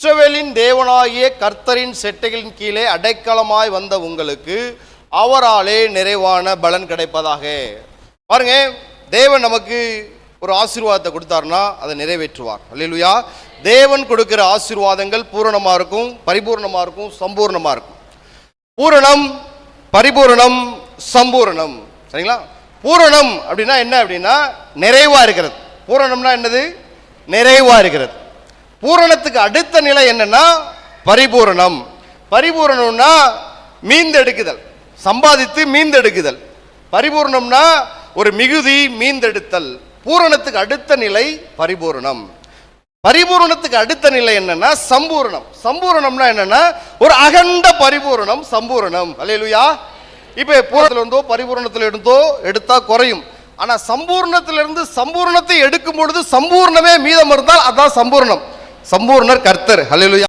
இஸ்ரவேலின் தேவனாகிய கர்த்தரின் செட்டைகளின் கீழே அடைக்கலமாய் வந்த உங்களுக்கு அவராலே நிறைவான பலன் கிடைப்பதாக. பாருங்க தேவன் நமக்கு ஒரு ஆசீர்வாதத்தை கொடுத்தாருன்னா அதை நிறைவேற்றுவார். அல்லேலூயா. தேவன் கொடுக்கிற ஆசீர்வாதங்கள் பூரணமாக இருக்கும் பரிபூர்ணமாக இருக்கும் சம்பூர்ணமாக இருக்கும். பூரணம் பரிபூரணம் சம்பூரணம். சரிங்களா? பூரணம் அப்படின்னா என்ன அப்படின்னா நிறைவாக இருக்கிறது. பூரணம்னா என்னது? நிறைவாக இருக்கிறது. பூரணத்துக்கு அடுத்த நிலை என்னன்னா பரிபூரணம். பரிபூரணம்னா மீந்தெடுக்குதல். சம்பாதித்து மீந்தெடுக்குதல். பரிபூரணம்னா ஒரு மிகுதி மீந்தெடுத்தல். பூரணத்துக்கு அடுத்த நிலை பரிபூரணம். பரிபூரணத்துக்கு அடுத்த நிலை என்னன்னா சம்பூரணம். சம்பூரணம்னா என்னன்னா ஒரு அகண்ட பரிபூரணம் சம்பூரணம். அலையலுயா இப்போ பூரணத்துல இருந்தோ பரிபூரணத்துல இருந்தோ எடுத்தா குறையும். ஆனா சம்பூர்ணத்திலிருந்து சம்பூர்ணத்தை எடுக்கும் பொழுது சம்பூர்ணமே மீதம் இருந்தால் அதான் சம்பூர்ணம். சம்பூர்ணர் கர்த்தர். ஹலெலுயா